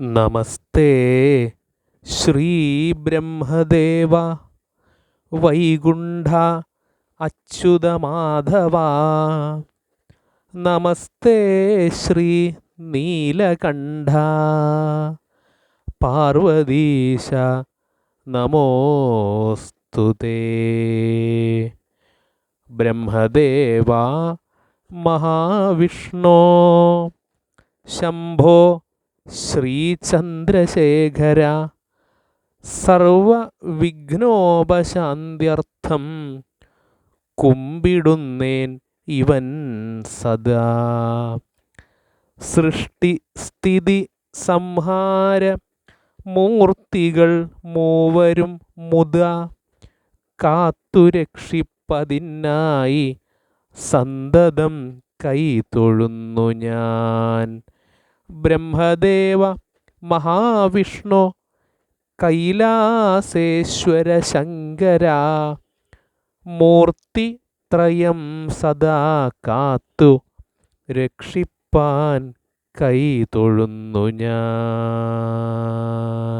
നമസ്തേ ശ്രീ ബ്രഹ്മദേവ വൈകുണ്ഠ അച്യുതമാധവ. നമസ്തേ ശ്രീ നീലകണ്ഠ. പാർവതീശ നമോസ്തുതേ ബ്രഹ്മദേവ മഹാവിഷ്ണോ. ശംഭോ ശ്രീചന്ദ്രശേഖര സർവവിഘ്നോപശാന്ത്യർത്ഥം കുമ്പിടുന്നേൻ ഇവൻ സദാ. സൃഷ്ടി സ്ഥിതി സംഹാര മൂർത്തികൾ മൂവരും മുത കാത്തുരക്ഷിപ്പതിനായി സന്തതം കൈ തൊഴുന്നു ഞാൻ. ബ്രഹ്മദേവ മഹാവിഷ്ണു കൈലാസേശ്വര ശങ്കര മൂർത്തി ത്രയം സദാ കാത്തു രക്ഷിപ്പാൻ കൈ തൊഴുന്നു ഞാൻ.